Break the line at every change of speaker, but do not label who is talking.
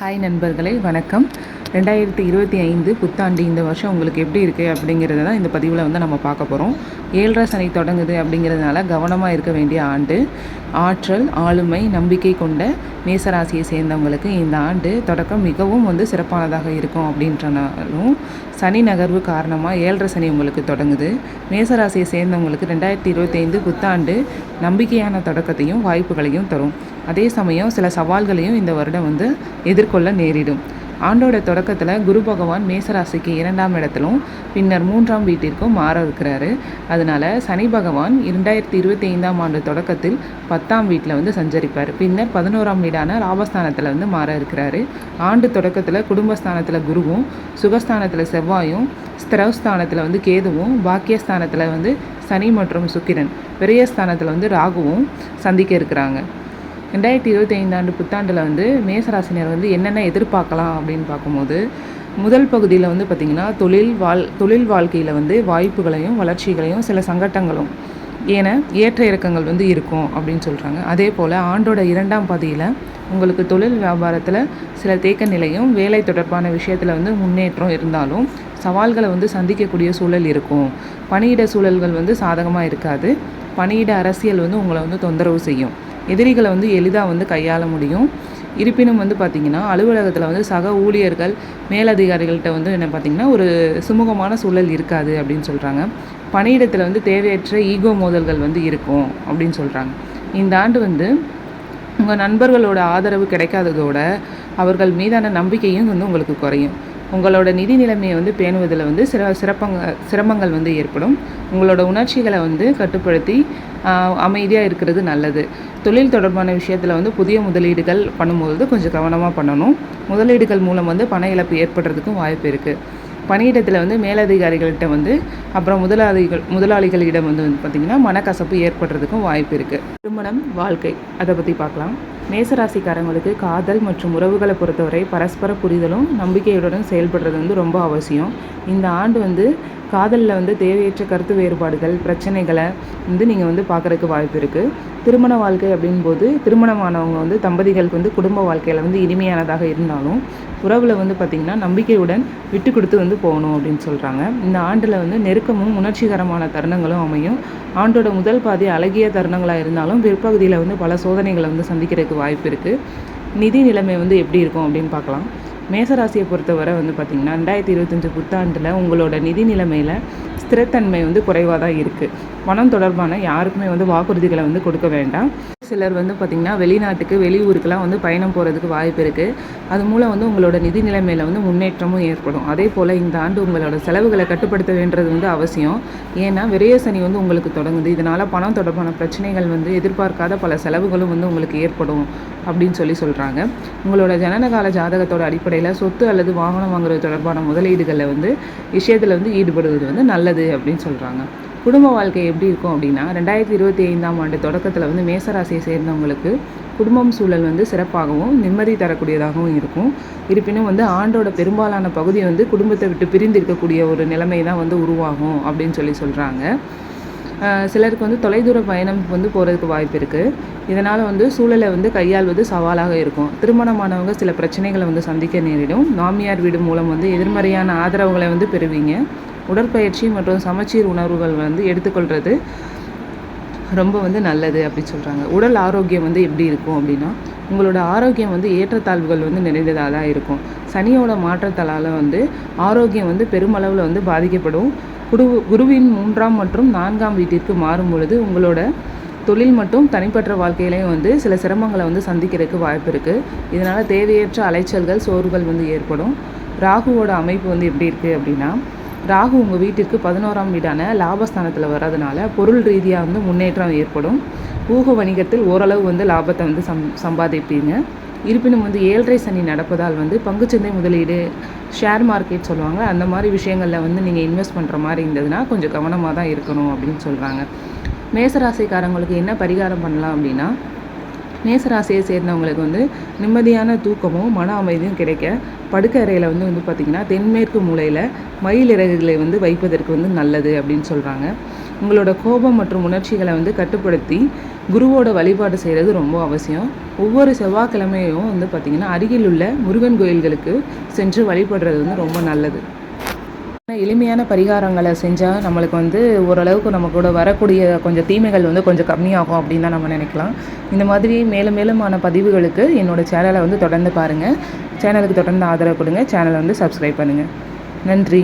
Hi நண்பர்களே வணக்கம். ரெண்டாயிரத்தி இருபத்தி ஐந்து புத்தாண்டு இந்த வருஷம் உங்களுக்கு எப்படி இருக்குது அப்படிங்கிறத தான் இந்த பதிவில் வந்து நம்ம பார்க்க போகிறோம் ஏழரை சனி தொடங்குது அப்படிங்கிறதுனால கவனமாக இருக்க வேண்டிய ஆண்டு. ஆற்றல் ஆளுமை நம்பிக்கை கொண்ட மேசராசியை சேர்ந்தவங்களுக்கு இந்த ஆண்டு தொடக்கம் மிகவும் வந்து சிறப்பானதாக இருக்கும் அப்படின்றனாலும் சனி நகர்வு காரணமாக ஏழரை சனி உங்களுக்கு தொடங்குது. மேசராசியை சேர்ந்தவங்களுக்கு ரெண்டாயிரத்தி இருபத்தைந்து புத்தாண்டு நம்பிக்கையான தொடக்கத்தையும் வாய்ப்புகளையும் தரும். அதே சமயம் சில சவால்களையும் இந்த வருடம் வந்து எதிர்கொள்ள நேரிடும். ஆண்டோட தொடக்கத்தில் குரு பகவான் மேசராசிக்கு இரண்டாம் இடத்திலும் பின்னர் மூன்றாம் வீட்டிற்கும் மாற இருக்கிறாரு. அதனால சனி பகவான் இரண்டாயிரத்தி இருபத்தி ஐந்தாம் ஆண்டு தொடக்கத்தில் பத்தாம் வீட்டில் வந்து சஞ்சரிப்பார். பின்னர் பதினோராம் வீடான ராபஸ்தானத்தில் வந்து மாற இருக்கிறாரு. ஆண்டு தொடக்கத்தில் குடும்பஸ்தானத்தில் குருவும் சுகஸ்தானத்தில் செவ்வாயும் ஸ்திரவஸ்தானத்தில் வந்து கேதுவும் பாக்கியஸ்தானத்தில் வந்து சனி மற்றும் சுக்கிரன் விரயஸ்தானத்தில் வந்து ராகுவும் சந்திக்க இருக்கிறாங்க. ரெண்டாயிரத்தி இருபத்தி ஐந்தாண்டு புத்தாண்டில் வந்து மேசராசினர் வந்து என்னென்ன எதிர்பார்க்கலாம் அப்படின்னு பார்க்கும்போது முதல் பகுதியில் வந்து பார்த்திங்கன்னா தொழில் வாழ் தொழில் வாழ்க்கையில் வந்து வாய்ப்புகளையும் வளர்ச்சிகளையும் சில சங்கட்டங்களும் ஏன ஏற்ற இறக்கங்கள் வந்து இருக்கும் அப்படின்னு சொல்கிறாங்க அதே போல் ஆண்டோட இரண்டாம் பாதியில் உங்களுக்கு தொழில் வியாபாரத்தில் சில தேக்க நிலையும் வேலை தொடர்பான விஷயத்தில் வந்து முன்னேற்றம் இருந்தாலும் சவால்களை வந்து சந்திக்கக்கூடிய சூழல் இருக்கும். பணியிட சூழல்கள் வந்து சாதகமாக இருக்காது. பணியிட அரசியல் வந்து உங்களை வந்து தொந்தரவு செய்யும். எதிரிகளை வந்து எளிதாக வந்து கையாள முடியும். இருப்பினும் வந்து பார்த்திங்கன்னா அலுவலகத்தில் வந்து சக ஊழியர்கள் மேலதிகாரிகள்கிட்ட வந்து என்ன பார்த்திங்கன்னா ஒரு சுமூகமான சூழல் இருக்காது அப்படின்னு சொல்கிறாங்க பணியிடத்தில் வந்து தேவையற்ற ஈகோ மோதல்கள் வந்து இருக்கும் அப்படின்னு சொல்கிறாங்க இந்த ஆண்டு வந்து உங்கள் நண்பர்களோட ஆதரவு கிடைக்காததோட அவர்கள் மீதான நம்பிக்கையும் வந்து உங்களுக்கு குறையும். உங்களோட நிதி நிலைமையை வந்து பேணுவதில் வந்து சிற சிறப்பங்க சிரமங்கள் வந்து ஏற்படும். உங்களோட உணர்ச்சிகளை வந்து கட்டுப்படுத்தி அமைதியாக இருக்கிறது நல்லது. தொழில் தொடர்பான விஷயத்தில் வந்து புதிய முதலீடுகள் பண்ணும்போது கொஞ்சம் கவனமாக பண்ணணும். முதலீடுகள் மூலம் வந்து பண இழப்பு ஏற்படுறதுக்கும் வாய்ப்பு இருக்குது பணியிடத்தில் வந்து மேலதிகாரிகள்கிட்ட வந்து அப்புறம் முதலாளிகள் முதலாளிகளிடம் வந்து வந்து பார்த்திங்கன்னா மனக்கசப்பு ஏற்படுறதுக்கும் வாய்ப்பு இருக்குது திருமணம் வாழ்க்கை அதை பற்றி பார்க்கலாம் மேசராசிக்காரங்களுக்கு காதல் மற்றும் உறவுகளை பொறுத்தவரை பரஸ்பர புரிதலும் நம்பிக்கையுடனும் செயல்படுறது வந்து ரொம்ப அவசியம். இந்த ஆண்டு வந்து காதலில் வந்து தேவையற்ற கருத்து வேறுபாடுகள் பிரச்சனைகளை வந்து நீங்கள் வந்து பார்க்குறதுக்கு வாய்ப்பு இருக்குது திருமண வாழ்க்கை அப்படின்போது திருமணமானவங்க வந்து தம்பதிகளுக்கு வந்து குடும்ப வாழ்க்கையில் வந்து இனிமையானதாக இருந்தாலும் உறவில் வந்து பார்த்திங்கன்னா நம்பிக்கையுடன் விட்டு கொடுத்து வந்து போகணும் அப்படின்னு சொல்கிறாங்க இந்த ஆண்டில் வந்து நெருக்கமும் உணர்ச்சிகரமான தருணங்களும் அமையும். ஆண்டோட முதல் பாதி அழகிய தருணங்களாக இருந்தாலும் பிற்பகுதியில் வந்து பல சோதனைகளை வந்து சந்திக்கிறதுக்கு வாய்ப்பு இருக்குது நிதி நிலைமை வந்து எப்படி இருக்கும் அப்படின்னு பார்க்கலாம். மேசராசியை பொறுத்தவரை வந்து பார்த்திங்கன்னா ரெண்டாயிரத்தி இருபத்தஞ்சி புத்தாண்டில் உங்களோட நிதி நிலைமையில் ஸ்திரத்தன்மை வந்து குறைவாக தான் இருக்குது பணம் தொடர்பான யாருக்குமே வந்து வாக்குறுதிகளை வந்து கொடுக்க வேண்டாம். சிலர் வந்து பார்த்திங்கன்னா வெளிநாட்டுக்கு வெளியூருக்கெலாம் வந்து பயணம் போகிறதுக்கு வாய்ப்பு இருக்குது அது மூலம் வந்து உங்களோட நிதி நிலைமையில் வந்து முன்னேற்றமும் ஏற்படும். அதே போல் இந்த ஆண்டு உங்களோட செலவுகளை கட்டுப்படுத்த வேண்டது வந்து அவசியம். ஏன்னா விரைய சனி வந்து உங்களுக்கு தொடங்குது. இதனால் பணம் தொடர்பான பிரச்சனைகள் வந்து எதிர்பார்க்காத பல செலவுகளும் வந்து உங்களுக்கு ஏற்படும் அப்படின்னு சொல்லி சொல்கிறாங்க உங்களோட ஜனனகால ஜாதகத்தோட அடிப்படையில் சொத்து அல்லது வாகனம் வாங்குறது தொடர்பான முதலீடுகளில் வந்து விஷயத்தில் வந்து ஈடுபடுவது வந்து நல்லது அப்படின்னு சொல்கிறாங்க குடும்ப வாழ்க்கை எப்படி இருக்கும் அப்படின்னா ரெண்டாயிரத்தி இருபத்தி ஐந்தாம் ஆண்டு தொடக்கத்தில் வந்து மேசராசியை சேர்ந்தவங்களுக்கு குடும்பம் சூழல் வந்து சிறப்பாகவும் நிம்மதி தரக்கூடியதாகவும் இருக்கும். இருப்பினும் வந்து ஆண்டோட பெரும்பாலான பகுதி வந்து குடும்பத்தை விட்டு பிரிந்து இருக்கக்கூடிய ஒரு நிலைமை தான் வந்து உருவாகும் அப்படின்னு சொல்லி சொல்கிறாங்க சிலருக்கு வந்து தொலைதூர பயணம் வந்து போகிறதுக்கு வாய்ப்பு இருக்குது இதனால் வந்து சூழலை வந்து கையாள்வது சவாலாக இருக்கும். திருமணமானவங்க சில பிரச்சனைகளை வந்து சந்திக்க நேரிடும். மாமியார் வீடு மூலம் வந்து எதிர்மறையான ஆதரவுகளை வந்து பெறுவீங்க. உடற்பயிற்சி மற்றும் சமச்சீர் உணர்வுகள் வந்து எடுத்துக்கொள்கிறது ரொம்ப வந்து நல்லது அப்படின்னு சொல்கிறாங்க உடல் ஆரோக்கியம் வந்து எப்படி இருக்கும் அப்படின்னா உங்களோட ஆரோக்கியம் வந்து ஏற்றத்தாழ்வுகள் வந்து நிறைந்ததாக தான் இருக்கும். சனியோட மாற்றத்தால் வந்து ஆரோக்கியம் வந்து பெருமளவில் வந்து பாதிக்கப்படும். குரு குருவின் மூன்றாம் மற்றும் நான்காம் வீட்டிற்கு மாறும் பொழுது உங்களோட தொழில் மற்றும் தனிப்பட்ட வாழ்க்கையிலையும் வந்து சில சிரமங்களை வந்து சந்திக்கிறதுக்கு வாய்ப்பு இருக்குது இதனால் தேவையற்ற அலைச்சல்கள் சோர்வுகள் வந்து ஏற்படும். ராகுவோட அமைப்பு வந்து எப்படி இருக்குது அப்படின்னா ராகு உங்கள் வீட்டிற்கு பதினோராம் வீடான லாபஸ்தானத்தில் வர்றதுனால பொருள் ரீதியாக வந்து முன்னேற்றம் ஏற்படும். ஊக வணிகத்தில் ஓரளவு வந்து லாபத்தை வந்து சம் சம்பாதிப்பீங்க. இருப்பினும் வந்து ஏழரை சனி நடப்பதால் வந்து பங்குச்சந்தை முதலீடு ஷேர் மார்க்கெட் சொல்லுவாங்க. அந்த மாதிரி விஷயங்களில் வந்து நீங்கள் இன்வெஸ்ட் பண்ணுற மாதிரி இருந்ததுன்னா கொஞ்சம் கவனமாக தான் இருக்கணும் அப்படின்னு சொல்கிறாங்க மேசராசிக்காரங்களுக்கு என்ன பரிகாரம் பண்ணலாம் அப்படின்னா மேசராசியை சேர்ந்தவங்களுக்கு வந்து நிம்மதியான தூக்கமும் மன அமைதியும் கிடைக்க படுக்கை அறையில் வந்து வந்து பார்த்திங்கன்னா தென்மேற்கு மூலையில் மயில் இறகுகளை வந்து வைப்பதற்கு வந்து நல்லது அப்படின்னு சொல்கிறாங்க உங்களோட கோபம் மற்றும் உணர்ச்சிகளை வந்து கட்டுப்படுத்தி குருவோட வழிபாடு செய்கிறது ரொம்ப அவசியம். ஒவ்வொரு செவ்வாய்க்கிழமையும் வந்து பார்த்திங்கன்னா அருகில் உள்ள முருகன் கோயில்களுக்கு சென்று வழிபடுறது வந்து ரொம்ப நல்லது. எளிமையான பரிகாரங்களை செஞ்சால் நம்மளுக்கு வந்து ஓரளவுக்கு நம்ம கூட வரக்கூடிய கொஞ்சம் தீமைகள் வந்து கொஞ்சம் கம்மியாகும் அப்படின்னு தான் நம்ம நினைக்கலாம். இந்த மாதிரி மேலும் மேலுமான பதிவுகளுக்கு என்னோடய சேனலை வந்து தொடர்ந்து பாருங்கள் சேனலுக்கு தொடர்ந்து ஆதரவு கொடுங்க. சேனலை வந்து சப்ஸ்கிரைப் பண்ணுங்கள் நன்றி.